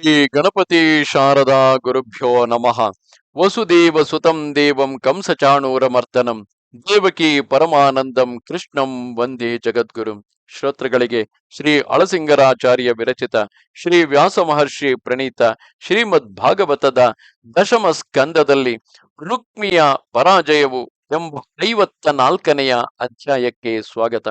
ಶ್ರೀ ಗಣಪತಿ ಶಾರದಾ ಗುರುಭ್ಯೋ ನಮಃ. ವಸುದೇವ ಸುತಂ ದೇವಂ ಕಂಸಚಾಣೂರಮರ್ದನಂ. ದೇವಕಿ ಪರಮಾನಂದಂ ಕೃಷ್ಣಂ ವಂದೇ ಜಗದ್ಗುರುಂ. ಶ್ರೋತೃಗಳಿಗೆ ಶ್ರೀ ಅಳಸಿಂಗರಾಚಾರ್ಯ ವಿರಚಿತ, ಶ್ರೀ ವ್ಯಾಸ ಮಹರ್ಷಿ ಪ್ರಣೀತ, ಶ್ರೀಮದ್ ಭಾಗವತದ ದಶಮ ಸ್ಕಂದದಲ್ಲಿ ರುಕ್ಮಿಯ ಪರಾಜಯವು ಎಂಬ ಐವತ್ತ ನಾಲ್ಕನೆಯ ಅಧ್ಯಾಯಕ್ಕೆ ಸ್ವಾಗತ.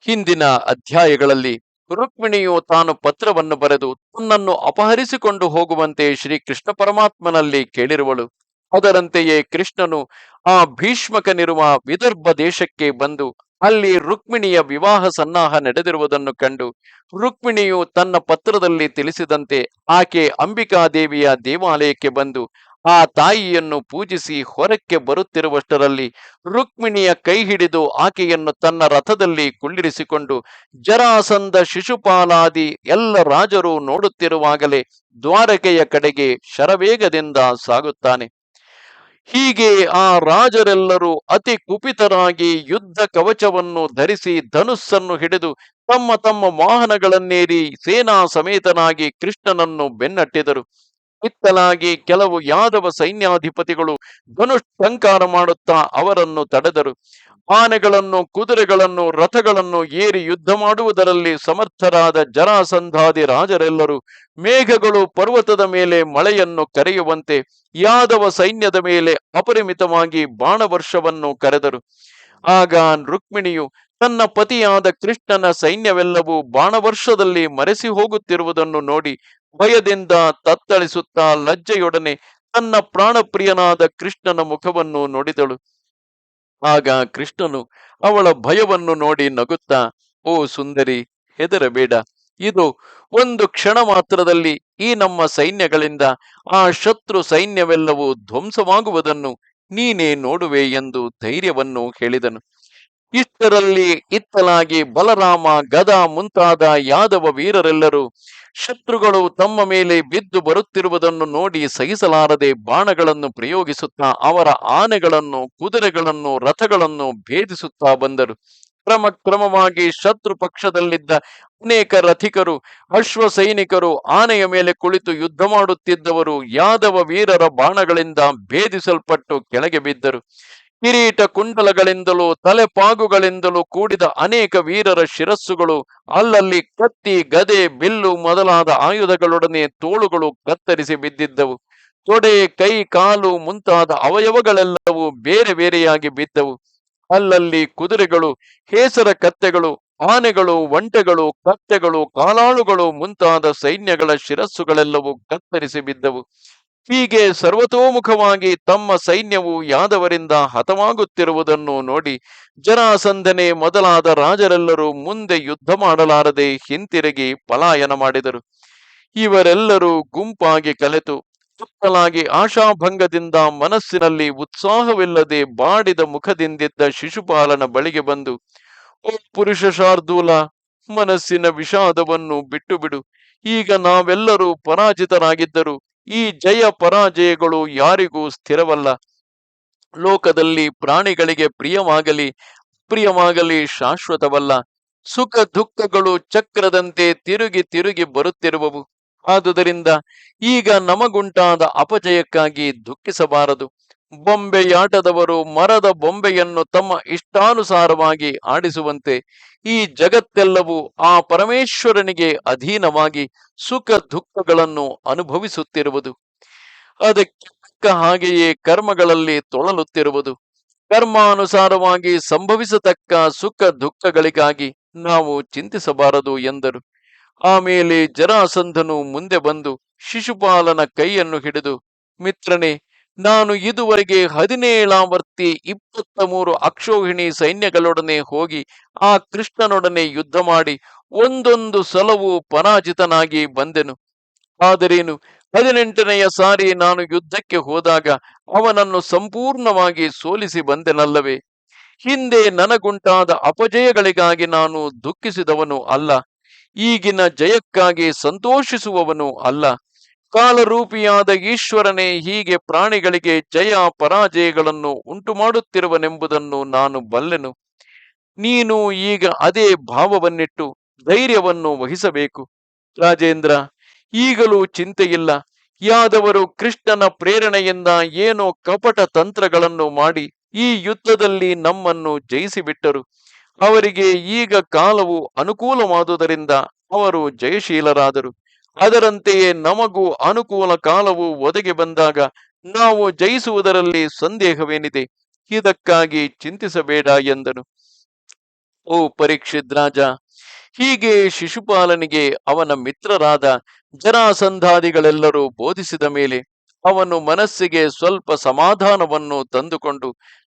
ಹಿಂದಿನ ಅಧ್ಯಾಯಗಳಲ್ಲಿ ರುಕ್ಮಿಣಿಯು ತಾನು ಪತ್ರವನ್ನು ಬರೆದು ತನ್ನನ್ನು ಅಪಹರಿಸಿಕೊಂಡು ಹೋಗುವಂತೆ ಶ್ರೀ ಕೃಷ್ಣ ಪರಮಾತ್ಮನಲ್ಲಿ ಕೇಳಿರುವಳು. ಅದರಂತೆಯೇ ಕೃಷ್ಣನು ಆ ಭೀಷ್ಮಕನಿರುವ ವಿದರ್ಭ ದೇಶಕ್ಕೆ ಬಂದು ಅಲ್ಲಿ ರುಕ್ಮಿಣಿಯ ವಿವಾಹ ಸನ್ನಾಹ ನಡೆದಿರುವುದನ್ನು ಕಂಡು ರುಕ್ಮಿಣಿಯು ತನ್ನ ಪತ್ರದಲ್ಲಿ ತಿಳಿಸಿದಂತೆ ಆಕೆ ಅಂಬಿಕಾದೇವಿಯ ದೇವಾಲಯಕ್ಕೆ ಬಂದು ಆ ತಾಯಿಯನ್ನು ಪೂಜಿಸಿ ಹೊರಕ್ಕೆ ಬರುತ್ತಿರುವಷ್ಟರಲ್ಲಿ ರುಕ್ಮಿಣಿಯ ಕೈ ಹಿಡಿದು ಆಕೆಯನ್ನು ತನ್ನ ರಥದಲ್ಲಿ ಕುಳ್ಳಿರಿಸಿಕೊಂಡು ಜರಾಸಂದ ಶಿಶುಪಾಲಾದಿ ಎಲ್ಲ ರಾಜರು ನೋಡುತ್ತಿರುವಾಗಲೇ ದ್ವಾರಕೆಯ ಕಡೆಗೆ ಶರವೇಗದಿಂದ ಸಾಗುತ್ತಾನೆ. ಹೀಗೆ ಆ ರಾಜರೆಲ್ಲರೂ ಅತಿ ಕುಪಿತರಾಗಿ ಯುದ್ಧ ಕವಚವನ್ನು ಧರಿಸಿ ಧನುಸ್ಸನ್ನು ಹಿಡಿದು ತಮ್ಮ ತಮ್ಮ ವಾಹನಗಳನ್ನೇರಿ ಸೇನಾ ಸಮೇತನಾಗಿ ಕೃಷ್ಣನನ್ನು ಬೆನ್ನಟ್ಟಿದರು. ಇತ್ತಲಾಗಿ ಕೆಲವು ಯಾದವ ಸೈನ್ಯಾಧಿಪತಿಗಳು ಧನುಷ್ಠಂಕಾರ ಮಾಡುತ್ತಾ ಅವರನ್ನು ತಡೆದರು. ಆನೆಗಳನ್ನು, ಕುದುರೆಗಳನ್ನು, ರಥಗಳನ್ನು ಏರಿ ಯುದ್ಧ ಮಾಡುವುದರಲ್ಲಿ ಸಮರ್ಥರಾದ ಜರಾಸಂಧಾದಿ ರಾಜರೆಲ್ಲರೂ ಮೇಘಗಳು ಪರ್ವತದ ಮೇಲೆ ಮಳೆಯನ್ನು ಕರೆಯುವಂತೆ ಯಾದವ ಸೈನ್ಯದ ಮೇಲೆ ಅಪರಿಮಿತವಾಗಿ ಬಾಣವರ್ಷವನ್ನು ಕರೆದರು. ಆಗ ರುಕ್ಮಿಣಿಯು ತನ್ನ ಪತಿಯಾದ ಕೃಷ್ಣನ ಸೈನ್ಯವೆಲ್ಲವೂ ಬಾಣವರ್ಷದಲ್ಲಿ ಮರೆಸಿ ಹೋಗುತ್ತಿರುವುದನ್ನು ನೋಡಿ ಭಯದಿಂದ ತತ್ತಳಿಸುತ್ತಾ ಲಜ್ಜೆಯೊಡನೆ ತನ್ನ ಪ್ರಾಣಪ್ರಿಯನಾದ ಕೃಷ್ಣನ ಮುಖವನ್ನು ನೋಡಿದಳು. ಆಗ ಕೃಷ್ಣನು ಅವಳ ಭಯವನ್ನು ನೋಡಿ ನಗುತ್ತಾ, ಓ ಸುಂದರಿ, ಹೆದರಬೇಡ. ಇದು ಒಂದು ಕ್ಷಣ ಮಾತ್ರದಲ್ಲಿ ಈ ನಮ್ಮ ಸೈನ್ಯಗಳಿಂದ ಆ ಶತ್ರು ಸೈನ್ಯವೆಲ್ಲವೂ ಧ್ವಂಸವಾಗುವುದನ್ನು ನೀನೇ ನೋಡುವೆ ಎಂದು ಧೈರ್ಯವನ್ನು ಹೇಳಿದನು. ಇಷ್ಟರಲ್ಲಿ ಇತ್ತಲಾಗಿ ಬಲರಾಮ, ಗದ ಮುಂತಾದ ಯಾದವ ವೀರರೆಲ್ಲರೂ ಶತ್ರುಗಳು ತಮ್ಮ ಮೇಲೆ ಬಿದ್ದು ಬರುತ್ತಿರುವುದನ್ನು ನೋಡಿ ಸಹಿಸಲಾರದೆ ಬಾಣಗಳನ್ನು ಪ್ರಯೋಗಿಸುತ್ತಾ ಅವರ ಆನೆಗಳನ್ನು, ಕುದುರೆಗಳನ್ನು, ರಥಗಳನ್ನು ಭೇದಿಸುತ್ತಾ ಬಂದರು. ಕ್ರಮ, ಕ್ರಮವಾಗಿ ಶತ್ರು ಪಕ್ಷದಲ್ಲಿದ್ದ ಅನೇಕ ರಥಿಕರು, ಅಶ್ವ ಸೈನಿಕರು ಆನೆಯ ಮೇಲೆ ಕುಳಿತು ಯುದ್ಧ ಮಾಡುತ್ತಿದ್ದವರು ಯಾದವ ವೀರರ ಬಾಣಗಳಿಂದ ಭೇದಿಸಲ್ಪಟ್ಟು ಕೆಳಗೆ ಬಿದ್ದರು. ಕಿರೀಟ ಕುಂಡಲಗಳಿಂದಲೂ ತಲೆಪಾಗುಗಳಿಂದಲೂ ಕೂಡಿದ ಅನೇಕ ವೀರರ ಶಿರಸ್ಸುಗಳು, ಅಲ್ಲಲ್ಲಿ ಕತ್ತಿ, ಗದೆ, ಬಿಲ್ಲು ಮೊದಲಾದ ಆಯುಧಗಳೊಡನೆ ತೋಳುಗಳು ಕತ್ತರಿಸಿ ಬಿದ್ದಿದ್ದವು. ತೊಡೆ, ಕೈ, ಕಾಲು ಮುಂತಾದ ಅವಯವಗಳೆಲ್ಲವೂ ಬೇರೆ ಬೇರೆಯಾಗಿ ಬಿದ್ದವು. ಅಲ್ಲಲ್ಲಿ ಕುದುರೆಗಳು, ಹೇಸರ ಕತ್ತೆಗಳು, ಆನೆಗಳು, ಒಂಟೆಗಳು, ಕತ್ತೆಗಳು, ಕಾಲಾಳುಗಳು ಮುಂತಾದ ಸೈನ್ಯಗಳ ಶಿರಸ್ಸುಗಳೆಲ್ಲವೂ ಕತ್ತರಿಸಿ ಬಿದ್ದವು. ಹೀಗೆ ಸರ್ವತೋಮುಖವಾಗಿ ತಮ್ಮ ಸೈನ್ಯವು ಯಾದವರಿಂದ ಹತವಾಗುತ್ತಿರುವುದನ್ನು ನೋಡಿ ಜರಾಸಂಧನೆ ಮೊದಲಾದ ರಾಜರೆಲ್ಲರೂ ಮುಂದೆ ಯುದ್ಧ ಮಾಡಲಾರದೆ ಹಿಂತಿರುಗಿ ಪಲಾಯನ ಮಾಡಿದರು. ಇವರೆಲ್ಲರೂ ಗುಂಪಾಗಿ ಕಲೆತು ಸುತ್ತಲಾಗಿ ಆಶಾಭಂಗದಿಂದ ಮನಸ್ಸಿನಲ್ಲಿ ಉತ್ಸಾಹವಿಲ್ಲದೆ ಬಾಡಿದ ಮುಖದಿಂದಿದ್ದ ಶಿಶುಪಾಲನ ಬಳಿಗೆ ಬಂದು, ಓ ಪುರುಷ ಶಾರ್ದೂಲ, ಮನಸ್ಸಿನ ವಿಷಾದವನ್ನು ಬಿಟ್ಟು ಬಿಡು ಈಗ ನಾವೆಲ್ಲರೂ ಪರಾಜಿತರಾಗಿದ್ದರು ಈ ಜಯ ಪರಾಜಯಗಳು ಯಾರಿಗೂ ಸ್ಥಿರವಲ್ಲ. ಲೋಕದಲ್ಲಿ ಪ್ರಾಣಿಗಳಿಗೆ ಪ್ರಿಯವಾಗಲಿ ಪ್ರಿಯವಾಗಲಿ ಶಾಶ್ವತವಲ್ಲ. ಸುಖ ದುಃಖಗಳು ಚಕ್ರದಂತೆ ತಿರುಗಿ ತಿರುಗಿ ಬರುತ್ತಿರುವವು. ಆದುದರಿಂದ ಈಗ ನಮಗುಂಟಾದ ಅಪಜಯಕ್ಕಾಗಿ ದುಃಖಿಸಬಾರದು. ಬೊಂಬೆಯಾಟದವರು ಮರದ ಬೊಂಬೆಯನ್ನು ತಮ್ಮ ಇಷ್ಟಾನುಸಾರವಾಗಿ ಆಡಿಸುವಂತೆ ಈ ಜಗತ್ತೆಲ್ಲವೂ ಆ ಪರಮೇಶ್ವರನಿಗೆ ಅಧೀನವಾಗಿ ಸುಖ ದುಃಖಗಳನ್ನು ಅನುಭವಿಸುತ್ತಿರುವುದು. ಅದಕ್ಕೆ ಹಾಗೆಯೇ ಕರ್ಮಗಳಲ್ಲಿ ತೊಳಲುತ್ತಿರುವುದು. ಕರ್ಮಾನುಸಾರವಾಗಿ ಸಂಭವಿಸತಕ್ಕ ಸುಖ ದುಃಖಗಳಿಗಾಗಿ ನಾವು ಚಿಂತಿಸಬಾರದು ಎಂದರು. ಆಮೇಲೆ ಜರಾಸಂಧನು ಮುಂದೆ ಬಂದು ಶಿಶುಪಾಲನ ಕೈಯನ್ನು ಹಿಡಿದು, ಮಿತ್ರನೇ ನಾನು ಇದುವರೆಗೆ ಹದಿನೇಳಾವರ್ತಿ ಇಪ್ಪತ್ತ ಮೂರು ಅಕ್ಷೋಹಿಣಿ ಸೈನ್ಯಗಳೊಡನೆ ಹೋಗಿ ಆ ಕೃಷ್ಣನೊಡನೆ ಯುದ್ಧ ಮಾಡಿ ಒಂದೊಂದು ಸಲವೂ ಪರಾಜಿತನಾಗಿ ಬಂದೆನು. ಆದರೇನು, ಹದಿನೆಂಟನೆಯ ಸಾರಿ ನಾನು ಯುದ್ಧಕ್ಕೆ ಹೋದಾಗ ಅವನನ್ನು ಸಂಪೂರ್ಣವಾಗಿ ಸೋಲಿಸಿ ಬಂದೆನಲ್ಲವೇ? ಹಿಂದೆ ನನಗುಂಟಾದ ಅಪಜಯಗಳಿಗಾಗಿ ನಾನು ದುಃಖಿಸಿದವನು ಅಲ್ಲ, ಈಗಿನ ಜಯಕ್ಕಾಗಿ ಸಂತೋಷಿಸುವವನು ಅಲ್ಲ. ಕಾಲರೂಪಿಯಾದ ಈಶ್ವರನೇ, ಹೀಗೆ ಪ್ರಾಣಿಗಳಿಗೆ ಜಯ ಪರಾಜಯಗಳನ್ನು ಉಂಟು ಮಾಡುತ್ತಿರುವನೆಂಬುದನ್ನು ನಾನು ಬಲ್ಲೆನು. ನೀನು ಈಗ ಅದೇ ಭಾವವನ್ನಿಟ್ಟು ಧೈರ್ಯವನ್ನು ವಹಿಸಬೇಕು. ರಾಜೇಂದ್ರ, ಈಗಲೂ ಚಿಂತೆಯಿಲ್ಲ. ಯಾದವರು ಕೃಷ್ಣನ ಪ್ರೇರಣೆಯಿಂದ ಏನೋ ಕಪಟ ತಂತ್ರಗಳನ್ನು ಮಾಡಿ ಈ ಯುದ್ಧದಲ್ಲಿ ನಮ್ಮನ್ನು ಜಯಿಸಿಬಿಟ್ಟರು. ಅವರಿಗೆ ಈಗ ಕಾಲವು ಅನುಕೂಲವಾದುದರಿಂದ ಅವರು ಜಯಶೀಲರಾದರು. ಅದರಂತೆಯೇ ನಮಗೂ ಅನುಕೂಲ ಕಾಲವು ಒದಗಿ ಬಂದಾಗ ನಾವು ಜಯಿಸುವುದರಲ್ಲಿ ಸಂದೇಹವೇನಿದೆ? ಇದಕ್ಕಾಗಿ ಚಿಂತಿಸಬೇಡ ಎಂದನು. ಓ ಪರೀಕ್ಷಿತ್ ರಾಜ, ಹೀಗೆ ಶಿಶುಪಾಲನಿಗೆ ಅವನ ಮಿತ್ರರಾದ ಜನಾಸಂಧಾದಿಗಳೆಲ್ಲರೂ ಬೋಧಿಸಿದ ಮೇಲೆ ಅವನು ಮನಸ್ಸಿಗೆ ಸ್ವಲ್ಪ ಸಮಾಧಾನವನ್ನು ತಂದುಕೊಂಡು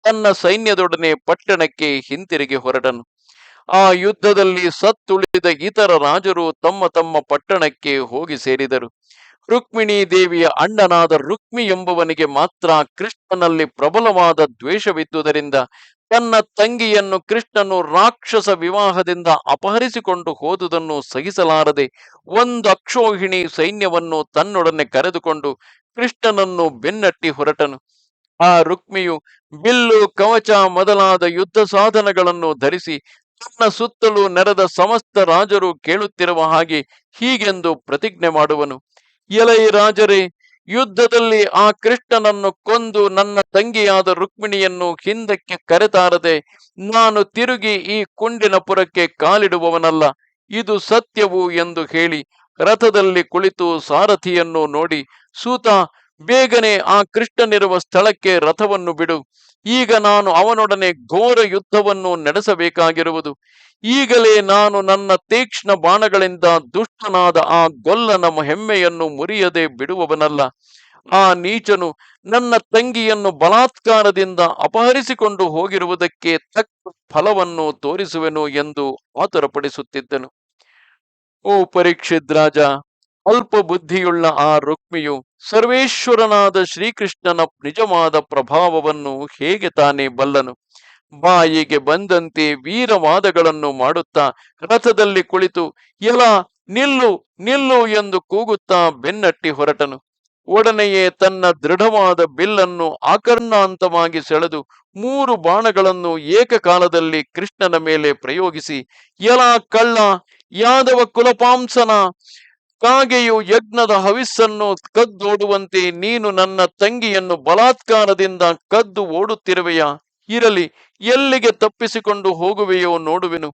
ತನ್ನ ಸೈನ್ಯದೊಡನೆ ಪಟ್ಟಣಕ್ಕೆ ಹಿಂತಿರುಗಿ ಹೊರಟನು ಆ ಯುದ್ಧದಲ್ಲಿ ಸತ್ತುಳಿದ ಇತರ ರಾಜರು ತಮ್ಮ ತಮ್ಮ ಪಟ್ಟಣಕ್ಕೆ ಹೋಗಿ ಸೇರಿದರು. ರುಕ್ಮಿಣಿ ದೇವಿಯ ಅಣ್ಣನಾದ ರುಕ್ಮಿ ಎಂಬುವನಿಗೆ ಮಾತ್ರ ಕೃಷ್ಣನಲ್ಲಿ ಪ್ರಬಲವಾದ ದ್ವೇಷವಿದ್ದುದರಿಂದ ತನ್ನ ತಂಗಿಯನ್ನು ಕೃಷ್ಣನು ರಾಕ್ಷಸ ವಿವಾಹದಿಂದ ಅಪಹರಿಸಿಕೊಂಡು ಹೋದುದನ್ನು ಸಹಿಸಲಾರದೆ ಒಂದು ಅಕ್ಷೋಹಿಣಿ ಸೈನ್ಯವನ್ನು ತನ್ನೊಡನೆ ಕರೆದುಕೊಂಡು ಕೃಷ್ಣನನ್ನು ಬೆನ್ನಟ್ಟಿ ಹೊರಟನು. ಆ ರುಕ್ಮಿಯು ಬಿಲ್ಲು, ಕವಚ ಮೊದಲಾದ ಯುದ್ಧ ಸಾಧನಗಳನ್ನು ಧರಿಸಿ ತನ್ನ ಸುತ್ತಲೂ ನೆರೆದ ಸಮಸ್ತ ರಾಜರು ಕೇಳುತ್ತಿರುವ ಹಾಗೆ ಹೀಗೆಂದು ಪ್ರತಿಜ್ಞೆ ಮಾಡುವನು. ಎಲೈ ರಾಜರೇ, ಯುದ್ಧದಲ್ಲಿ ಆ ಕೃಷ್ಣನನ್ನು ಕೊಂದು ನನ್ನ ತಂಗಿಯಾದ ರುಕ್ಮಿಣಿಯನ್ನು ಹಿಂದಕ್ಕೆ ಕರೆತಾರದೆ ನಾನು ತಿರುಗಿ ಈ ಕುಂಡಿನ ಪುರಕ್ಕೆ ಕಾಲಿಡುವವನಲ್ಲ. ಇದು ಸತ್ಯವು ಎಂದು ಹೇಳಿ ರಥದಲ್ಲಿ ಕುಳಿತು ಸಾರಥಿಯನ್ನು ನೋಡಿ, ಸೂತ ಬೇಗನೆ ಆ ಕೃಷ್ಣನಿರುವ ಸ್ಥಳಕ್ಕೆ ರಥವನ್ನು ಬಿಡು. ಈಗ ನಾನು ಅವನೊಡನೆ ಘೋರ ಯುದ್ಧವನ್ನು ನಡೆಸಬೇಕಾಗಿರುವುದು. ಈಗಲೇ ನಾನು ನನ್ನ ತೀಕ್ಷ್ಣ ಬಾಣಗಳಿಂದ ದುಷ್ಟನಾದ ಆ ಗೊಲ್ಲನ ಹೆಮ್ಮೆಯನ್ನು ಮುರಿಯದೆ ಬಿಡುವವನಲ್ಲ. ಆ ನೀಚನು ನನ್ನ ತಂಗಿಯನ್ನು ಬಲಾತ್ಕಾರದಿಂದ ಅಪಹರಿಸಿಕೊಂಡು ಹೋಗಿರುವುದಕ್ಕೆ ತಕ್ಕ ಫಲವನ್ನು ತೋರಿಸುವೆನು ಎಂದು ಆತುರಪಡಿಸುತ್ತಿದ್ದನು. ಓ ಪರೀಕ್ಷಿತ್ ರಾಜ ಅಲ್ಪ ಬುದ್ಧಿಯುಳ್ಳ ಆ ರುಕ್ಮಿಯು ಸರ್ವೇಶ್ವರನಾದ ಶ್ರೀಕೃಷ್ಣನ ನಿಜವಾದ ಪ್ರಭಾವವನ್ನು ಹೇಗೆ ತಾನೇ ಬಲ್ಲನು? ಬಾಯಿಗೆ ಬಂದಂತೆ ವೀರವಾದಗಳನ್ನು ಮಾಡುತ್ತಾ ರಥದಲ್ಲಿ ಕುಳಿತು, ಎಲ, ನಿಲ್ಲು ನಿಲ್ಲು ಎಂದು ಕೂಗುತ್ತಾ ಬೆನ್ನಟ್ಟಿ ಹೊರಟನು. ಒಡನೆಯೇ ತನ್ನ ದೃಢವಾದ ಬಿಲ್ಲನ್ನು ಆಕರ್ಣಾಂತವಾಗಿ ಸೆಳೆದು ಮೂರು ಬಾಣಗಳನ್ನು ಏಕಕಾಲದಲ್ಲಿ ಕೃಷ್ಣನ ಮೇಲೆ ಪ್ರಯೋಗಿಸಿ, ಎಲ, ಕಳ್ಳ, ಯಾದವ ಕುಲಪಾಂಸನ ಕಾಗೆಯು ಯಜ್ಞದ ಹವಿಸ್ಸನ್ನು ಕದ್ದೋಡುವಂತೆ ನೀನು ನನ್ನ ತಂಗಿಯನ್ನು ಬಲಾತ್ಕಾರದಿಂದ ಕದ್ದು ಓಡುತ್ತಿರುವೆಯಾ. ಇರಲಿ, ಎಲ್ಲಿಗೆ ತಪ್ಪಿಸಿಕೊಂಡು ಹೋಗುವೆಯೋ ನೋಡುವೆನು.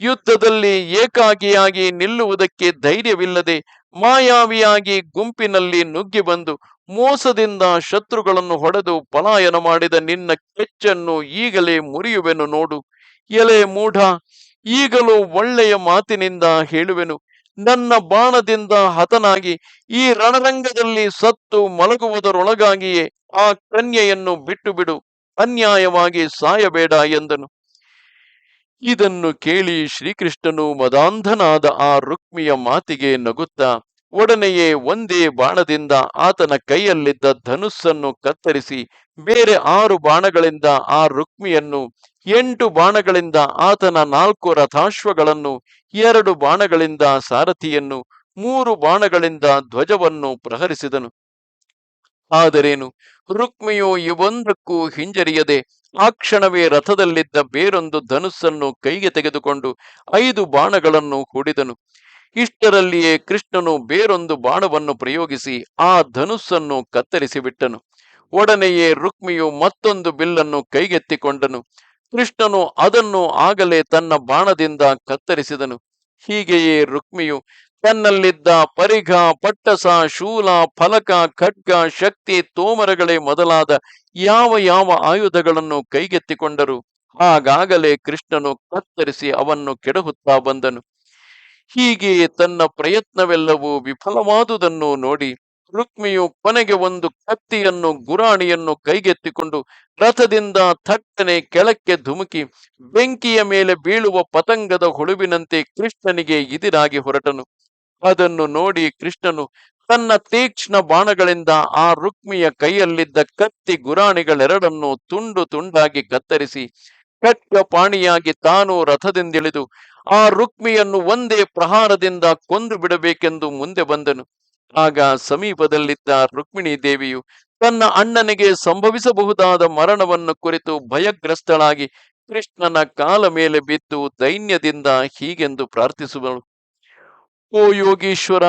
ಯುದ್ಧದಲ್ಲಿ ಏಕಾಗಿಯಾಗಿ ನಿಲ್ಲುವುದಕ್ಕೆ ಧೈರ್ಯವಿಲ್ಲದೆ ಮಾಯಾವಿಯಾಗಿ ಗುಂಪಿನಲ್ಲಿ ನುಗ್ಗಿ ಬಂದು ಮೋಸದಿಂದ ಶತ್ರುಗಳನ್ನು ಹೊಡೆದು ಪಲಾಯನ ಮಾಡಿದ ನಿನ್ನ ಕೆಚ್ಚನ್ನು ಈಗಲೇ ಮುರಿಯುವೆನು ನೋಡು. ಎಲೆ ಮೂಢ, ಈಗಲೂ ಒಳ್ಳೆಯ ಮಾತಿನಿಂದ ಹೇಳುವೆನು. ನನ್ನ ಬಾಣದಿಂದ ಹತನಾಗಿ ಈ ರಣರಂಗದಲ್ಲಿ ಸತ್ತು ಮಲಗುವುದರೊಳಗಾಗಿಯೇ ಆ ಕನ್ಯೆಯನ್ನು ಬಿಟ್ಟು ಬಿಡು ಅನ್ಯಾಯವಾಗಿ ಸಾಯಬೇಡ ಎಂದನು. ಇದನ್ನು ಕೇಳಿ ಶ್ರೀಕೃಷ್ಣನು ಮದಾಂಧನಾದ ಆ ರುಕ್ಮಿಯ ಮಾತಿಗೆ ನಗುತ್ತಾ ಒಡನೆಯೇ ಒಂದೇ ಬಾಣದಿಂದ ಆತನ ಕೈಯಲ್ಲಿದ್ದ ಧನುಸ್ಸನ್ನು ಕತ್ತರಿಸಿ ಬೇರೆ ಆರು ಬಾಣಗಳಿಂದ ಆ ರುಕ್ಮಿಯನ್ನು, ಎಂಟು ಬಾಣಗಳಿಂದ ಆತನ ನಾಲ್ಕು ರಥಾಶ್ವಗಳನ್ನು, ಎರಡು ಬಾಣಗಳಿಂದ ಸಾರಥಿಯನ್ನು, ಮೂರು ಬಾಣಗಳಿಂದ ಧ್ವಜವನ್ನು ಪ್ರಹರಿಸಿದನು. ಆದರೇನು, ರುಕ್ಮಿಯು ಇವೊಂದಕ್ಕೂ ಹಿಂಜರಿಯದೆ ಆ ಕ್ಷಣವೇ ರಥದಲ್ಲಿದ್ದ ಬೇರೊಂದು ಧನುಸ್ಸನ್ನು ಕೈಗೆ ತೆಗೆದುಕೊಂಡು ಐದು ಬಾಣಗಳನ್ನು ಹೂಡಿದನು. ಇಷ್ಟರಲ್ಲಿಯೇ ಕೃಷ್ಣನು ಬೇರೊಂದು ಬಾಣವನ್ನು ಪ್ರಯೋಗಿಸಿ ಆ ಧನುಸ್ಸನ್ನು ಕತ್ತರಿಸಿಬಿಟ್ಟನು. ಒಡನೆಯೇ ರುಕ್ಮಿಯು ಮತ್ತೊಂದು ಬಿಲ್ಲನ್ನು ಕೈಗೆತ್ತಿಕೊಂಡನು. ಕೃಷ್ಣನು ಅದನ್ನು ಆಗಲೇ ತನ್ನ ಬಾಣದಿಂದ ಕತ್ತರಿಸಿದನು. ಹೀಗೆಯೇ ರುಕ್ಮಿಯು ತನ್ನಲ್ಲಿದ್ದ ಪರಿಘ, ಪಟ್ಟಸ, ಶೂಲ, ಫಲಕ, ಖಡ್ಗ, ಶಕ್ತಿ, ತೋಮರಗಳೇ ಮೊದಲಾದ ಯಾವ ಯಾವ ಆಯುಧಗಳನ್ನು ಕೈಗೆತ್ತಿಕೊಂಡರು ಆಗಾಗಲೇ ಕೃಷ್ಣನು ಕತ್ತರಿಸಿ ಅವನ್ನು ಕೆಡಹುತ್ತಾ ಬಂದನು. ಹೀಗೆ ತನ್ನ ಪ್ರಯತ್ನವೆಲ್ಲವೂ ವಿಫಲವಾದುದನ್ನು ನೋಡಿ ರುಕ್ಮಿಯು ಕೊನೆಗೆ ಒಂದು ಕತ್ತಿಯನ್ನು, ಗುರಾಣಿಯನ್ನು ಕೈಗೆತ್ತಿಕೊಂಡು ರಥದಿಂದ ಥಟ್ಟನೆ ಕೆಳಕ್ಕೆ ಧುಮುಕಿ ಬೆಂಕಿಯ ಮೇಲೆ ಬೀಳುವ ಪತಂಗದ ಹುಳುವಿನಂತೆ ಕೃಷ್ಣನಿಗೆ ಇದಿರಾಗಿ ಹೊರಟನು. ಅದನ್ನು ನೋಡಿ ಕೃಷ್ಣನು ತನ್ನ ತೀಕ್ಷ್ಣ ಬಾಣಗಳಿಂದ ಆ ರುಕ್ಮಿಯ ಕೈಯಲ್ಲಿದ್ದ ಕತ್ತಿ ಗುರಾಣಿಗಳೆರಡನ್ನು ತುಂಡು ತುಂಡಾಗಿ ಕತ್ತರಿಸಿ ಕಟ್ಟ ಪಾಣಿಯಾಗಿ ತಾನು ರಥದಿಂದಿಳಿದು ಆ ರುಕ್ಮಿಯನ್ನು ಒಂದೇ ಪ್ರಹಾರದಿಂದ ಕೊಂದು ಬಿಡಬೇಕೆಂದು ಮುಂದೆ ಬಂದನು. ಆಗ ಸಮೀಪದಲ್ಲಿದ್ದ ರುಕ್ಮಿಣಿ ದೇವಿಯು ತನ್ನ ಅಣ್ಣನಿಗೆ ಸಂಭವಿಸಬಹುದಾದ ಮರಣವನ್ನು ಕುರಿತು ಭಯಗ್ರಸ್ತಳಾಗಿ ಕೃಷ್ಣನ ಕಾಲ ಮೇಲೆ ಬಿದ್ದು ದೈನ್ಯದಿಂದ ಹೀಗೆಂದು ಪ್ರಾರ್ಥಿಸುವಳು. ಓ ಯೋಗೀಶ್ವರ,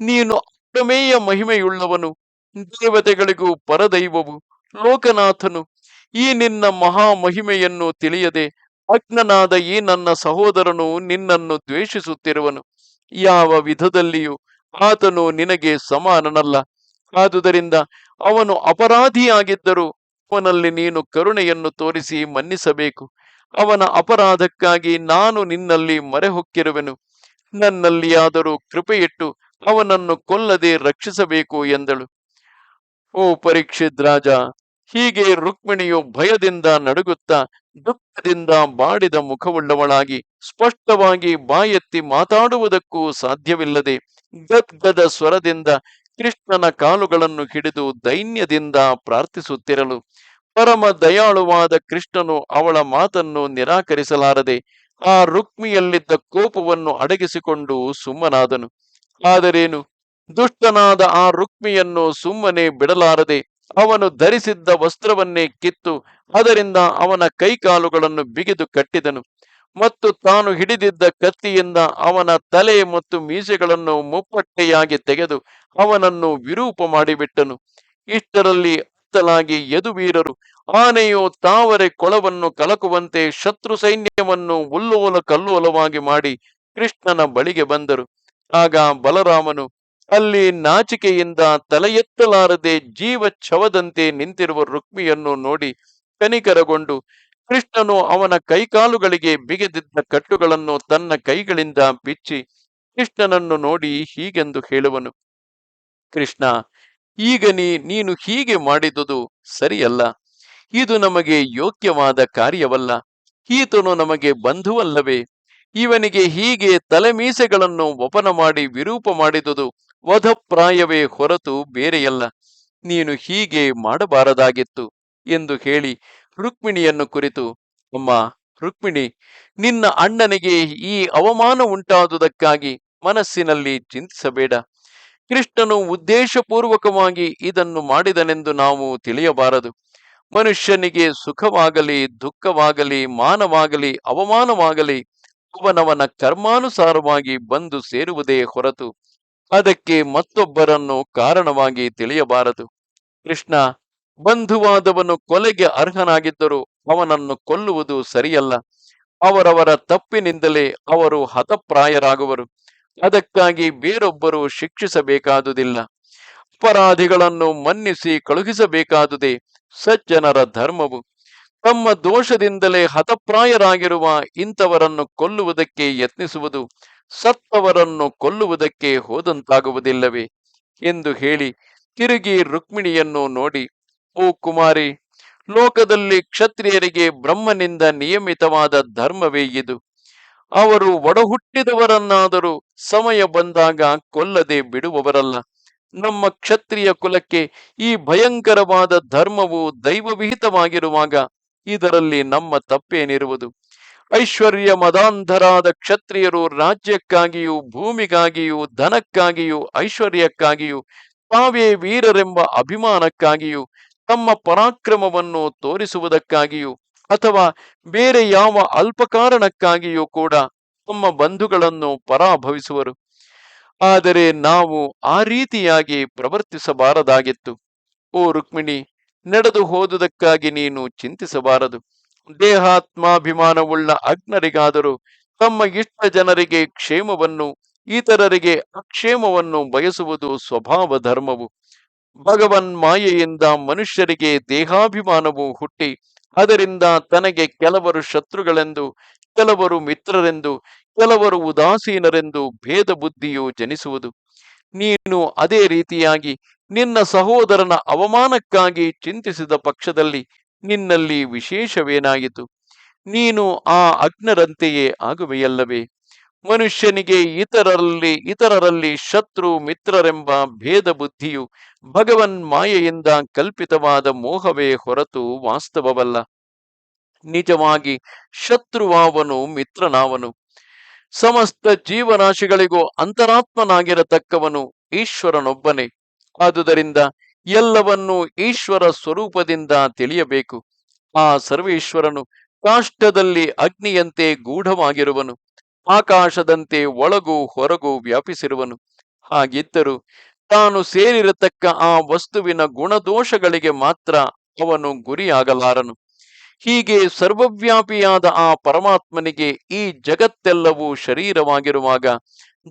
ನೀನು ಅಪ್ರಮೇಯ ಮಹಿಮೆಯುಳ್ಳವನು. ದೇವತೆಗಳಿಗೂ ಪರದೈವವು. ಲೋಕನಾಥನು ಈ ನಿನ್ನ ಮಹಾ ಮಹಿಮೆಯನ್ನು ತಿಳಿಯದೆ ಅಜ್ಞನಾದ ಈ ನನ್ನ ಸಹೋದರನು ನಿನ್ನನ್ನು ದ್ವೇಷಿಸುತ್ತಿರುವನು. ಯಾವ ವಿಧದಲ್ಲಿಯೂ ಆತನು ನಿನಗೆ ಸಮಾನನಲ್ಲ. ಆದುದರಿಂದ ಅವನು ಅಪರಾಧಿಯಾಗಿದ್ದರೂ ಅವನಲ್ಲಿ ನೀನು ಕರುಣೆಯನ್ನು ತೋರಿಸಿ ಮನ್ನಿಸಬೇಕು. ಅವನ ಅಪರಾಧಕ್ಕಾಗಿ ನಾನು ನಿನ್ನಲ್ಲಿ ಮರೆಹೊಕ್ಕಿರುವೆನು. ನನ್ನಲ್ಲಿಯಾದರೂ ಕೃಪೆಯಿಟ್ಟು ಅವನನ್ನು ಕೊಲ್ಲದೆ ರಕ್ಷಿಸಬೇಕು ಎಂದಳು. ಓ ಪರೀಕ್ಷಿತ್ ರಾಜ ಹೀಗೆ ರುಕ್ಮಿಣಿಯು ಭಯದಿಂದ ನಡುಗುತ್ತಾ ದುಃಖದಿಂದ ಬಾಡಿದ ಮುಖವುಳ್ಳವಳಾಗಿ ಸ್ಪಷ್ಟವಾಗಿ ಬಾಯೆತ್ತಿ ಮಾತಾಡುವುದಕ್ಕೂ ಸಾಧ್ಯವಿಲ್ಲದೆ ಗದ್ಗದ ಸ್ವರದಿಂದ ಕೃಷ್ಣನ ಕಾಲುಗಳನ್ನು ಹಿಡಿದು ದೈನ್ಯದಿಂದ ಪ್ರಾರ್ಥಿಸುತ್ತಿರಲು ಪರಮ ದಯಾಳುವಾದ ಕೃಷ್ಣನು ಅವಳ ಮಾತನ್ನು ನಿರಾಕರಿಸಲಾರದೆ ಆ ರುಕ್ಮಿಯಲ್ಲಿದ್ದ ಕೋಪವನ್ನು ಅಡಗಿಸಿಕೊಂಡು ಸುಮ್ಮನಾದನು. ಆದರೇನು? ದುಷ್ಟನಾದ ಆ ರುಕ್ಮಿಯನ್ನು ಸುಮ್ಮನೆ ಬಿಡಲಾರದೆ ಅವನು ಧರಿಸಿದ್ದ ವಸ್ತ್ರವನ್ನೇ ಕಿತ್ತು ಅದರಿಂದ ಅವನ ಕೈಕಾಲುಗಳನ್ನು ಬಿಗಿದು ಕಟ್ಟಿದನು. ಮತ್ತು ತಾನು ಹಿಡಿದಿದ್ದ ಕತ್ತಿಯಿಂದ ಅವನ ತಲೆ ಮತ್ತು ಮೀಸೆಗಳನ್ನು ಮುಪ್ಪಟ್ಟೆಯಾಗಿ ತೆಗೆದು ಅವನನ್ನು ವಿರೂಪ ಮಾಡಿಬಿಟ್ಟನು. ಇಷ್ಟರಲ್ಲಿ ಅತ್ತಲಾಗಿ ಯದುವೀರರು ಆನೆಯು ತಾವರೆ ಕೊಳವನ್ನು ಕಲಕುವಂತೆ ಶತ್ರು ಸೈನ್ಯವನ್ನು ಉಲ್ಲೋಲ ಕಲ್ಲೋಲವಾಗಿ ಮಾಡಿ ಕೃಷ್ಣನ ಬಳಿಗೆ ಬಂದರು. ಆಗ ಬಲರಾಮನು ಅಲ್ಲಿ ನಾಚಿಕೆಯಿಂದ ತಲೆ ಎತ್ತಲಾರದೆ ಜೀವ ಛವದಂತೆ ನಿಂತಿರುವ ರುಕ್ಮಿಯನ್ನು ನೋಡಿ ಕನಿಕರಗೊಂಡು, ಕೃಷ್ಣನು ಅವನ ಕೈಕಾಲುಗಳಿಗೆ ಬಿಗಿದಿದ್ದ ಕಟ್ಟುಗಳನ್ನು ತನ್ನ ಕೈಗಳಿಂದ ಬಿಚ್ಚಿ ಕೃಷ್ಣನನ್ನು ನೋಡಿ ಹೀಗೆಂದು ಹೇಳುವನು. ಕೃಷ್ಣ, ಈಗ ನೀನು ಹೀಗೆ ಮಾಡಿದುದು ಸರಿಯಲ್ಲ. ಇದು ನಮಗೆ ಯೋಗ್ಯವಾದ ಕಾರ್ಯವಲ್ಲ. ಈತನು ನಮಗೆ ಬಂಧುವಲ್ಲವೇ. ಇವನಿಗೆ ಹೀಗೆ ತಲೆಮೀಸೆಗಳನ್ನು ಒಪನ ಮಾಡಿ ವಿರೂಪ ಮಾಡಿದುದು ವಧಪ್ರಾಯವೇ ಹೊರತು ಬೇರೆಯಲ್ಲ. ನೀನು ಹೀಗೆ ಮಾಡಬಾರದಾಗಿತ್ತು ಎಂದು ಹೇಳಿ ರುಕ್ಮಿಣಿಯನ್ನು ಕುರಿತು, ಅಮ್ಮ, ರುಕ್ಮಿಣಿ, ನಿನ್ನ ಅಣ್ಣನಿಗೆ ಈ ಅವಮಾನ ಉಂಟಾದುದಕ್ಕಾಗಿ ಮನಸ್ಸಿನಲ್ಲಿ ಚಿಂತಿಸಬೇಡ. ಕೃಷ್ಣನು ಉದ್ದೇಶಪೂರ್ವಕವಾಗಿ ಇದನ್ನು ಮಾಡಿದನೆಂದು ನಾವು ತಿಳಿಯಬಾರದು. ಮನುಷ್ಯನಿಗೆ ಸುಖವಾಗಲಿ, ದುಃಖವಾಗಲಿ, ಮಾನವಾಗಲಿ, ಅವಮಾನವಾಗಲಿ, ಅವನವನ ಕರ್ಮಾನುಸಾರವಾಗಿ ಬಂದು ಸೇರುವುದೇ ಹೊರತು ಅದಕ್ಕೆ ಮತ್ತೊಬ್ಬರನ್ನು ಕಾರಣವಾಗಿ ತಿಳಿಯಬಾರದು. ಕೃಷ್ಣ, ಬಂಧುವಾದವನು ಕೊಲೆಗೆ ಅರ್ಹನಾಗಿದ್ದರೂ ಅವನನ್ನು ಕೊಲ್ಲುವುದು ಸರಿಯಲ್ಲ. ಅವರವರ ತಪ್ಪಿನಿಂದಲೇ ಅವರು ಹತಪ್ರಾಯರಾಗುವರು. ಅದಕ್ಕಾಗಿ ಬೇರೊಬ್ಬರು ಶಿಕ್ಷಿಸಬೇಕಾದುದಿಲ್ಲ. ಅಪರಾಧಿಗಳನ್ನು ಮನ್ನಿಸಿ ಕಳುಹಿಸಬೇಕಾದುದೇ ಸಜ್ಜನರ ಧರ್ಮವು. ತಮ್ಮ ದೋಷದಿಂದಲೇ ಹತಪ್ರಾಯರಾಗಿರುವ ಇಂಥವರನ್ನು ಕೊಲ್ಲುವುದಕ್ಕೆ ಯತ್ನಿಸುವುದು ಸತ್ತವರನ್ನು ಕೊಲ್ಲುವುದಕ್ಕೆ ಹೋದಂತಾಗುವುದಿಲ್ಲವೇ ಎಂದು ಹೇಳಿ ತಿರುಗಿ ರುಕ್ಮಿಣಿಯನ್ನು ನೋಡಿ, ಓ ಕುಮಾರಿ, ಲೋಕದಲ್ಲಿ ಕ್ಷತ್ರಿಯರಿಗೆ ಬ್ರಹ್ಮನಿಂದ ನಿಯಮಿತವಾದ ಧರ್ಮವೇ ಇದು? ಅವರು ಒಡಹುಟ್ಟಿದವರನ್ನಾದರೂ ಸಮಯ ಬಂದಾಗ ಕೊಲ್ಲದೆ ಬಿಡುವವರಲ್ಲ. ನಮ್ಮ ಕ್ಷತ್ರಿಯ ಕುಲಕ್ಕೆ ಈ ಭಯಂಕರವಾದ ಧರ್ಮವು ದೈವವಿಹಿತವಾಗಿರುವಾಗ ಇದರಲ್ಲಿ ನಮ್ಮ ತಪ್ಪೇನಿರುವುದು? ಐಶ್ವರ್ಯ ಮದಾಂಧರಾದ ಕ್ಷತ್ರಿಯರು ರಾಜ್ಯಕ್ಕಾಗಿಯೂ, ಭೂಮಿಗಾಗಿಯೂ, ಧನಕ್ಕಾಗಿಯೂ, ಐಶ್ವರ್ಯಕ್ಕಾಗಿಯೂ ತಾವೇ ವೀರರೆಂಬ ಅಭಿಮಾನಕ್ಕಾಗಿಯೂ, ತಮ್ಮ ಪರಾಕ್ರಮವನ್ನು ತೋರಿಸುವುದಕ್ಕಾಗಿಯೂ ಅಥವಾ ಬೇರೆ ಯಾವ ಅಲ್ಪ ಕಾರಣಕ್ಕಾಗಿಯೂ ಕೂಡ ತಮ್ಮ ಬಂಧುಗಳನ್ನು ಪರಾಭವಿಸುವರು. ಆದರೆ ನಾವು ಆ ರೀತಿಯಾಗಿ ಪ್ರವರ್ತಿಸಬಾರದಾಗಿತ್ತು. ಓ ರುಕ್ಮಿಣಿ, ನಡೆದು ಹೋದುದಕ್ಕಾಗಿ ನೀನು ಚಿಂತಿಸಬಾರದು. ದೇಹಾತ್ಮಾಭಿಮಾನವುಳ್ಳ ಅಗ್ನರಿಗಾದರೂ ತಮ್ಮ ಇಷ್ಟ ಜನರಿಗೆ ಕ್ಷೇಮವನ್ನು, ಇತರರಿಗೆ ಅಕ್ಷೇಮವನ್ನು ಬಯಸುವುದು ಸ್ವಭಾವ ಧರ್ಮವು ಭಗವನ್ ಮಾಯೆಯಿಂದ ಮನುಷ್ಯರಿಗೆ ದೇಹಾಭಿಮಾನವು ಹುಟ್ಟಿ, ಅದರಿಂದ ತನಗೆ ಕೆಲವರು ಶತ್ರುಗಳೆಂದು, ಕೆಲವರು ಮಿತ್ರರೆಂದು, ಕೆಲವರು ಉದಾಸೀನರೆಂದು ಭೇದ ಬುದ್ಧಿಯು ಜನಿಸುವುದು. ನೀನು ಅದೇ ರೀತಿಯಾಗಿ ನಿನ್ನ ಸಹೋದರನ ಅವಮಾನಕ್ಕಾಗಿ ಚಿಂತಿಸಿದ ಪಕ್ಷದಲ್ಲಿ ನಿನ್ನಲ್ಲಿ ವಿಶೇಷವೇನಾಯಿತು? ನೀನು ಆ ಅಗ್ನರಂತೆಯೇ ಆಗುವೆಯಲ್ಲವೇ? ಮನುಷ್ಯನಿಗೆ ಇತರರಲ್ಲಿ ಇತರರಲ್ಲಿ ಶತ್ರು, ಮಿತ್ರರೆಂಬ ಭೇದ ಬುದ್ಧಿಯು ಭಗವನ್ ಮಾಯೆಯಿಂದ ಕಲ್ಪಿತವಾದ ಮೋಹವೇ ಹೊರತು ವಾಸ್ತವವಲ್ಲ. ನಿಜವಾಗಿ ಶತ್ರುವಾವನು ಮಿತ್ರನಾವನು. ಸಮಸ್ತ ಜೀವರಾಶಿಗಳಿಗೂ ಅಂತರಾತ್ಮನಾಗಿರತಕ್ಕವನು ಈಶ್ವರನೊಬ್ಬನೇ. ಆದುದರಿಂದ ಎಲ್ಲವನ್ನೂ ಈಶ್ವರ ಸ್ವರೂಪದಿಂದ ತಿಳಿಯಬೇಕು. ಆ ಸರ್ವೇಶ್ವರನು ಕಾಷ್ಟದಲ್ಲಿ ಅಗ್ನಿಯಂತೆ ಗೂಢವಾಗಿರುವನು. ಆಕಾಶದಂತೆ ಒಳಗೂ ಹೊರಗೂ ವ್ಯಾಪಿಸಿರುವನು. ಹಾಗಿದ್ದರೂ ತಾನು ಸೇರಿರತಕ್ಕ ಆ ವಸ್ತುವಿನ ಗುಣದೋಷಗಳಿಗೆ ಮಾತ್ರ ಅವನು ಗುರಿಯಾಗಲಾರನು. ಹೀಗೆ ಸರ್ವವ್ಯಾಪಿಯಾದ ಆ ಪರಮಾತ್ಮನಿಗೆ ಈ ಜಗತ್ತೆಲ್ಲವೂ ಶರೀರವಾಗಿರುವಾಗ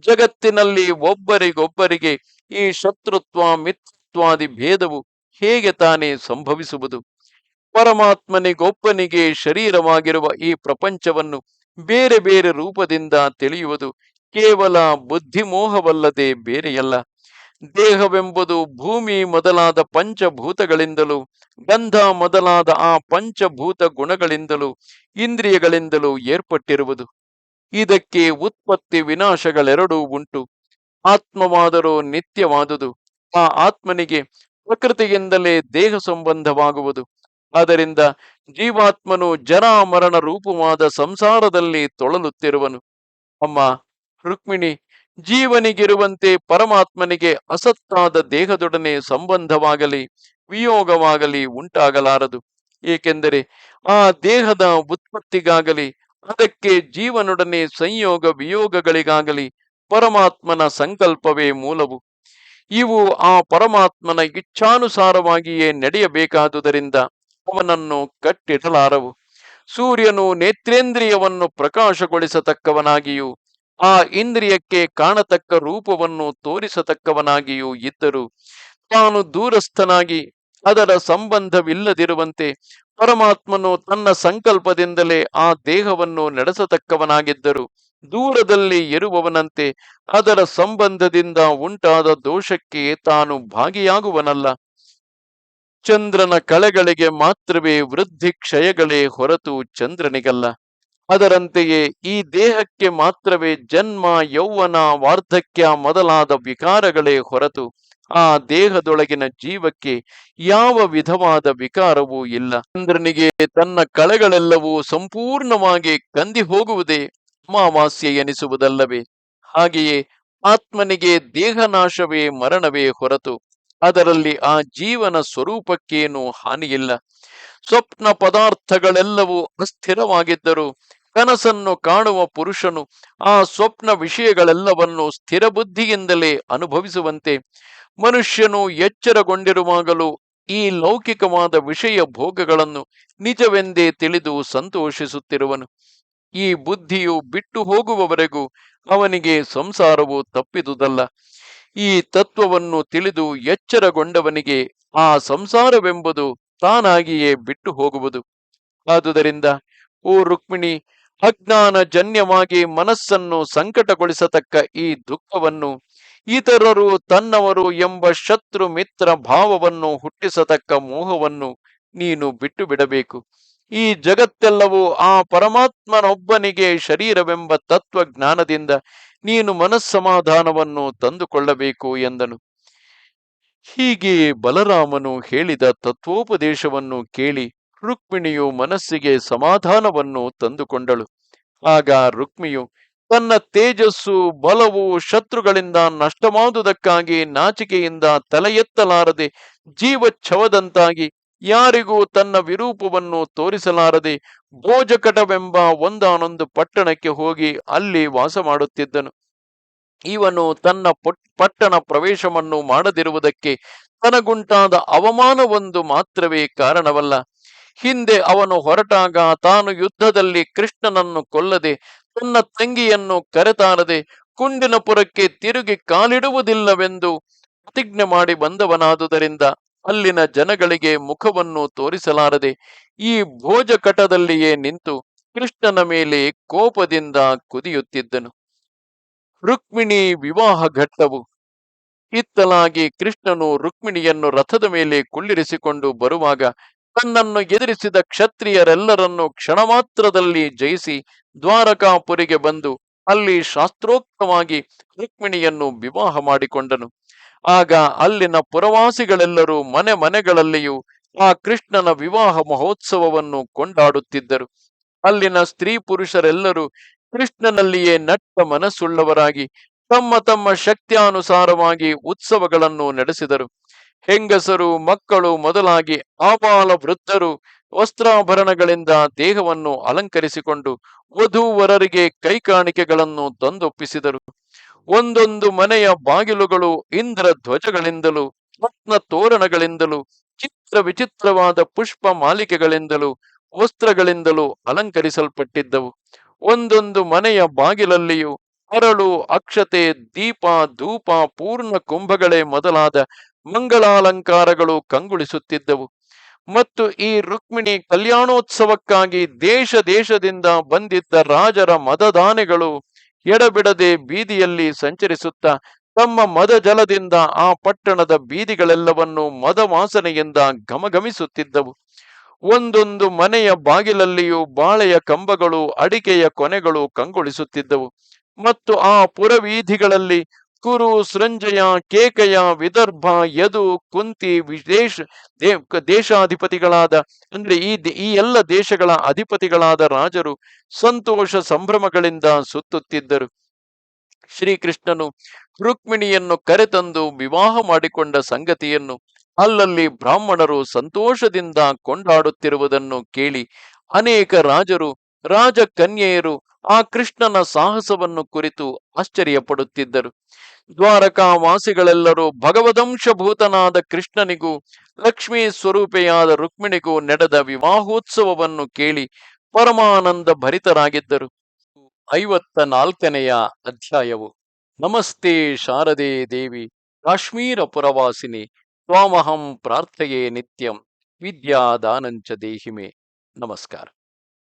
ಜಗತ್ತಿನಲ್ಲಿ ಒಬ್ಬರಿಗೊಬ್ಬರಿಗೆ ಈ ಶತ್ರುತ್ವ ಮಿತ್ರತ್ವಾದಿ ಭೇದವು ಹೇಗೆ ತಾನೇ ಸಂಭವಿಸುವುದು? ಪರಮಾತ್ಮನಿಗೊಬ್ಬನಿಗೆ ಶರೀರವಾಗಿರುವ ಈ ಪ್ರಪಂಚವನ್ನು ಬೇರೆ ಬೇರೆ ರೂಪದಿಂದ ತಿಳಿಯುವುದು ಕೇವಲ ಬುದ್ಧಿಮೋಹವಲ್ಲದೆ ಬೇರೆಯಲ್ಲ. ದೇಹವೆಂಬುದು ಭೂಮಿ ಮೊದಲಾದ ಪಂಚಭೂತಗಳಿಂದಲೂ, ಗಂಧ ಮೊದಲಾದ ಆ ಪಂಚಭೂತ ಗುಣಗಳಿಂದಲೂ, ಇಂದ್ರಿಯಗಳಿಂದಲೂ ಏರ್ಪಟ್ಟಿರುವುದು. ಇದಕ್ಕೆ ಉತ್ಪತ್ತಿ ವಿನಾಶಗಳೆರಡೂ ಉಂಟು. ಆತ್ಮವಾದರೂ ನಿತ್ಯವಾದುದು. ಆ ಆತ್ಮನಿಗೆ ಪ್ರಕೃತಿಯಿಂದಲೇ ದೇಹ ಸಂಬಂಧವಾಗುವುದು. ಆದ್ದರಿಂದ ಜೀವಾತ್ಮನು ಜರಾಮರಣ ರೂಪವಾದ ಸಂಸಾರದಲ್ಲಿ ತೊಳಲುತ್ತಿರುವನು. ಅಮ್ಮ, ರುಕ್ಮಿಣಿ, ಜೀವನಿಗಿರುವಂತೆ ಪರಮಾತ್ಮನಿಗೆ ಅಸತ್ತಾದ ದೇಹದೊಡನೆ ಸಂಬಂಧವಾಗಲಿ, ವಿಯೋಗವಾಗಲಿ ಉಂಟಾಗಲಾರದು. ಏಕೆಂದರೆ ಆ ದೇಹದ ಉತ್ಪತ್ತಿಗಾಗಲಿ, ಅದಕ್ಕೆ ಜೀವನೊಡನೆ ಸಂಯೋಗ ವಿಯೋಗಗಳಿಗಾಗಲಿ ಪರಮಾತ್ಮನ ಸಂಕಲ್ಪವೇ ಮೂಲವು. ಇವು ಆ ಪರಮಾತ್ಮನ ಇಚ್ಛಾನುಸಾರವಾಗಿಯೇ ನಡೆಯಬೇಕಾದುದರಿಂದ ಅವನನ್ನು ಕಟ್ಟಿಡಲಾರವು. ಸೂರ್ಯನು ನೇತ್ರೇಂದ್ರಿಯವನ್ನು ಪ್ರಕಾಶಗೊಳಿಸತಕ್ಕವನಾಗಿಯೂ, ಆ ಇಂದ್ರಿಯಕ್ಕೆ ಕಾಣತಕ್ಕ ರೂಪವನ್ನು ತೋರಿಸತಕ್ಕವನಾಗಿಯೂ ಇದ್ದರು, ತಾನು ದೂರಸ್ಥನಾಗಿ ಅದರ ಸಂಬಂಧವಿಲ್ಲದಿರುವಂತೆ ಪರಮಾತ್ಮನು ತನ್ನ ಸಂಕಲ್ಪದಿಂದಲೇ ಆ ದೇಹವನ್ನು ನಡೆಸತಕ್ಕವನಾಗಿದ್ದರು ದೂರದಲ್ಲಿ ಇರುವವನಂತೆ ಅದರ ಸಂಬಂಧದಿಂದ ಉಂಟಾದ ದೋಷಕ್ಕೆ ತಾನು ಭಾಗಿಯಾಗುವನಲ್ಲ. ಚಂದ್ರನ ಕಳೆಗಳಿಗೆ ಮಾತ್ರವೇ ವೃದ್ಧಿ ಕ್ಷಯಗಳೇ ಹೊರತು ಚಂದ್ರನಿಗಲ್ಲ. ಅದರಂತೆಯೇ ಈ ದೇಹಕ್ಕೆ ಮಾತ್ರವೇ ಜನ್ಮ, ಯೌವನ, ವಾರ್ಧಕ್ಯ ಮೊದಲಾದ ವಿಕಾರಗಳೇ ಹೊರತು ಆ ದೇಹದೊಳಗಿನ ಜೀವಕ್ಕೆ ಯಾವ ವಿಧವಾದ ವಿಕಾರವೂ ಇಲ್ಲ. ಚಂದ್ರನಿಗೆ ತನ್ನ ಕಳೆಗಳೆಲ್ಲವೂ ಸಂಪೂರ್ಣವಾಗಿ ಕಂದಿ ಹೋಗುವುದೇ ಅಮಾವಾಸ್ಯೆ ಎನಿಸುವುದಲ್ಲವೇ? ಹಾಗೆಯೇ ಆತ್ಮನಿಗೆ ದೇಹನಾಶವೇ ಮರಣವೇ ಹೊರತು ಅದರಲ್ಲಿ ಆ ಜೀವನ ಸ್ವರೂಪಕ್ಕೇನು ಹಾನಿಯಿಲ್ಲ. ಸ್ವಪ್ನ ಪದಾರ್ಥಗಳೆಲ್ಲವೂ ಅಸ್ಥಿರವಾಗಿದ್ದರೂ ಕನಸನ್ನು ಕಾಣುವ ಪುರುಷನು ಆ ಸ್ವಪ್ನ ವಿಷಯಗಳೆಲ್ಲವನ್ನು ಸ್ಥಿರ ಬುದ್ಧಿಯಿಂದಲೇ ಅನುಭವಿಸುವಂತೆ ಮನುಷ್ಯನು ಎಚ್ಚರಗೊಂಡಿರುವಾಗಲೂ ಈ ಲೌಕಿಕವಾದ ವಿಷಯ ಭೋಗಗಳನ್ನು ನಿಜವೆಂದೇ ತಿಳಿದು ಸಂತೋಷಿಸುತ್ತಿರುವನು. ಈ ಬುದ್ಧಿಯು ಬಿಟ್ಟು ಹೋಗುವವರೆಗೂ ಅವನಿಗೆ ಸಂಸಾರವು ತಪ್ಪಿದುದಲ್ಲ. ಈ ತತ್ವವನ್ನು ತಿಳಿದು ಎಚ್ಚರಗೊಂಡವನಿಗೆ ಆ ಸಂಸಾರವೆಂಬುದು ತಾನಾಗಿಯೇ ಬಿಟ್ಟು ಹೋಗುವುದು. ಆದುದರಿಂದ, ಓ ರುಕ್ಮಿಣಿ ಅಜ್ಞಾನ ಜನ್ಯವಾಗಿ ಮನಸ್ಸನ್ನು ಸಂಕಟಗೊಳಿಸತಕ್ಕ ಈ ದುಃಖವನ್ನು ಇತರರು ತನ್ನವರು ಎಂಬ ಶತ್ರು ಮಿತ್ರ ಭಾವವನ್ನು ಹುಟ್ಟಿಸತಕ್ಕ ಮೋಹವನ್ನು ನೀನು ಬಿಟ್ಟು ಬಿಡಬೇಕು. ಈ ಜಗತ್ತೆಲ್ಲವೂ ಆ ಪರಮಾತ್ಮನೊಬ್ಬನಿಗೆ ಶರೀರವೆಂಬ ತತ್ವಜ್ಞಾನದಿಂದ ನೀನು ಮನಸ್ಸಮಾಧಾನವನ್ನು ತಂದುಕೊಳ್ಳಬೇಕು ಎಂದನು. ಹೀಗೆ ಬಲರಾಮನು ಹೇಳಿದ ತತ್ವೋಪದೇಶವನ್ನು ಕೇಳಿ ರುಕ್ಮಿಣಿಯು ಮನಸ್ಸಿಗೆ ಸಮಾಧಾನವನ್ನು ತಂದುಕೊಂಡಳು. ಆಗ ರುಕ್ಮಿಯು, ತನ್ನ ತೇಜಸ್ಸು ಬಲವು ಶತ್ರುಗಳಿಂದ ನಷ್ಟವಾದುದಕ್ಕಾಗಿ ನಾಚಿಕೆಯಿಂದ ತಲೆಯೆತ್ತಲಾರದೆ ಜೀವಚ್ಛವದಂತಾಗಿ ಯಾರಿಗೂ ತನ್ನ ವಿರೂಪವನ್ನು ತೋರಿಸಲಾರದೆ ಭೋಜಕಟವೆಂಬ ಒಂದಾನೊಂದು ಪಟ್ಟಣಕ್ಕೆ ಹೋಗಿ ಅಲ್ಲಿ ವಾಸ ಮಾಡುತ್ತಿದ್ದನು. ಇವನು ತನ್ನ ಪಟ್ಟಣ ಪ್ರವೇಶವನ್ನು ಮಾಡದಿರುವುದಕ್ಕೆ ತನಗುಂಟಾದ ಅವಮಾನವೊಂದು ಮಾತ್ರವೇ ಕಾರಣವಲ್ಲ. ಹಿಂದೆ ಅವನು ಹೊರಟಾಗ ತಾನು ಯುದ್ಧದಲ್ಲಿ ಕೃಷ್ಣನನ್ನು ಕೊಲ್ಲದೆ ತನ್ನ ತಂಗಿಯನ್ನು ಕರೆತಾರದೆ ಕುಂಡಿನಪುರಕ್ಕೆ ತಿರುಗಿ ಕಾಲಿಡುವುದಿಲ್ಲವೆಂದು ಪ್ರತಿಜ್ಞೆ ಮಾಡಿ ಬಂದವನಾದುದರಿಂದ ಅಲ್ಲಿನ ಜನಗಳಿಗೆ ಮುಖವನ್ನು ತೋರಿಸಲಾರದೆ ಈ ಭೋಜಕಟದಲ್ಲಿಯೇ ನಿಂತು ಕೃಷ್ಣನ ಮೇಲೆ ಕೋಪದಿಂದ ಕುದಿಯುತ್ತಿದ್ದನು. ರುಕ್ಮಿಣಿ ವಿವಾಹ ಘಟ್ಟವು. ಇತ್ತಲಾಗಿ ಕೃಷ್ಣನು ರುಕ್ಮಿಣಿಯನ್ನು ರಥದ ಮೇಲೆ ಕುಳ್ಳಿರಿಸಿಕೊಂಡು ಬರುವಾಗ ತನ್ನನ್ನು ಎದುರಿಸಿದ ಕ್ಷತ್ರಿಯರೆಲ್ಲರನ್ನು ಕ್ಷಣ ಮಾತ್ರದಲ್ಲಿ ಜಯಿಸಿ ದ್ವಾರಕಾಪುರಿಗೆ ಬಂದು ಅಲ್ಲಿ ಶಾಸ್ತ್ರೋಕ್ತವಾಗಿ ರುಕ್ಮಿಣಿಯನ್ನು ವಿವಾಹ ಮಾಡಿಕೊಂಡನು. ಆಗ ಅಲ್ಲಿನ ಪುರವಾಸಿಗಳೆಲ್ಲರೂ ಮನೆ ಮನೆಗಳಲ್ಲಿಯೂ ಆ ಕೃಷ್ಣನ ವಿವಾಹ ಮಹೋತ್ಸವವನ್ನು ಕೊಂಡಾಡುತ್ತಿದ್ದರು. ಅಲ್ಲಿನ ಸ್ತ್ರೀ ಪುರುಷರೆಲ್ಲರೂ ಕೃಷ್ಣನಲ್ಲಿಯೇ ನಟ್ಟ ಮನಸ್ಸುಳ್ಳವರಾಗಿ ತಮ್ಮ ತಮ್ಮ ಶಕ್ತಿಯಾನುಸಾರವಾಗಿ ಉತ್ಸವಗಳನ್ನು ನಡೆಸಿದರು. ಹೆಂಗಸರು, ಮಕ್ಕಳು ಮೊದಲಾಗಿ ಆಬಾಲ ವೃದ್ಧರು ವಸ್ತ್ರಾಭರಣಗಳಿಂದ ದೇಹವನ್ನು ಅಲಂಕರಿಸಿಕೊಂಡು ವಧೂವರರಿಗೆ ಕೈಕಾಣಿಕೆಗಳನ್ನು ತಂದೊಪ್ಪಿಸಿದರು. ಒಂದೊಂದು ಮನೆಯ ಬಾಗಿಲುಗಳು ಇಂದ್ರ ಧ್ವಜಗಳಿಂದಲೂ ರತ್ನ ತೋರಣಗಳಿಂದಲೂ, ಚಿತ್ರ ವಿಚಿತ್ರವಾದ ಪುಷ್ಪ ಮಾಲಿಕೆಗಳಿಂದಲೂ, ವಸ್ತ್ರಗಳಿಂದಲೂ ಅಲಂಕರಿಸಲ್ಪಟ್ಟಿದ್ದವು. ಒಂದೊಂದು ಮನೆಯ ಬಾಗಿಲಲ್ಲಿಯೂ ಅರಳು, ಅಕ್ಷತೆ, ದೀಪ, ಧೂಪ, ಪೂರ್ಣ ಕುಂಭಗಳೇ ಮೊದಲಾದ ಮಂಗಳಾಲಂಕಾರಗಳು ಕಂಗೊಳಿಸುತ್ತಿದ್ದವು. ಮತ್ತು ಈ ರುಕ್ಮಿಣಿ ಕಲ್ಯಾಣೋತ್ಸವಕ್ಕಾಗಿ ದೇಶ ದೇಶದಿಂದ ಬಂದಿದ್ದ ರಾಜರ ಮದದಾನೆಗಳು ಎಡಬಿಡದೆ ಬೀದಿಯಲ್ಲಿ ಸಂಚರಿಸುತ್ತಾ ತಮ್ಮ ಮದ ಜಲದಿಂದ ಆ ಪಟ್ಟಣದ ಬೀದಿಗಳೆಲ್ಲವನ್ನು ಮದ ವಾಸನೆಯಿಂದ ಘಮಘಮಿಸುತ್ತಿದ್ದವು. ಒಂದೊಂದು ಮನೆಯ ಬಾಗಿಲಲ್ಲಿಯೂ ಬಾಳೆಯ ಕಂಬಗಳು, ಅಡಿಕೆಯ ಕೊನೆಗಳು ಕಂಗೊಳಿಸುತ್ತಿದ್ದವು. ಮತ್ತು ಆ ಪುರವೀಧಿಗಳಲ್ಲಿ ಕುರು ಸೃಂಜಯ ಕೇಕಯ, ವಿದರ್ಭ, ಯದು, ಕುಂತಿ ವಿದೇಶ ದೇಶಾಧಿಪತಿಗಳಾದ, ಅಂದ್ರೆ ಈ ಈ ಎಲ್ಲ ದೇಶಗಳ ಅಧಿಪತಿಗಳಾದ ರಾಜರು ಸಂತೋಷ ಸಂಭ್ರಮಗಳಿಂದ ಸುತ್ತುತ್ತಿದ್ದರು. ಶ್ರೀಕೃಷ್ಣನು ರುಕ್ಮಿಣಿಯನ್ನು ಕರೆತಂದು ವಿವಾಹ ಮಾಡಿಕೊಂಡ ಸಂಗತಿಯನ್ನು ಅಲ್ಲಲ್ಲಿ ಬ್ರಾಹ್ಮಣರು ಸಂತೋಷದಿಂದ ಕೊಂಡಾಡುತ್ತಿರುವುದನ್ನು ಕೇಳಿ ಅನೇಕ ರಾಜರು, ರಾಜಕನ್ಯೆಯರು ಆ ಕೃಷ್ಣನ ಸಾಹಸವನ್ನು ಕುರಿತು ಆಶ್ಚರ್ಯಪಡುತ್ತಿದ್ದರು. ಪಡುತ್ತಿದ್ದರು ದ್ವಾರಕಾವಾಸಿಗಳೆಲ್ಲರೂ ಭಗವದಂಶಭೂತನಾದ ಕೃಷ್ಣನಿಗೂ, ಲಕ್ಷ್ಮೀ ಸ್ವರೂಪೆಯಾದ ರುಕ್ಮಿಣಿಗೂ ನಡೆದ ವಿವಾಹೋತ್ಸವವನ್ನು ಕೇಳಿ ಪರಮಾನಂದ ಭರಿತರಾಗಿದ್ದರು. ಐವತ್ತ ನಾಲ್ಕನೆಯ ಅಧ್ಯಾಯವು, ನಮಸ್ತೆ ಶಾರದೆ ದೇವಿ ಕಾಶ್ಮೀರ ಪುರವಾಸಿನಿ ತ್ವಾಮಹಂ ಪ್ರಾರ್ಥೆಯೇ ನಿತ್ಯಂ, ವಿದ್ಯಾದಾನಂಚ ದೇಹಿಮೆ. ನಮಸ್ಕಾರ.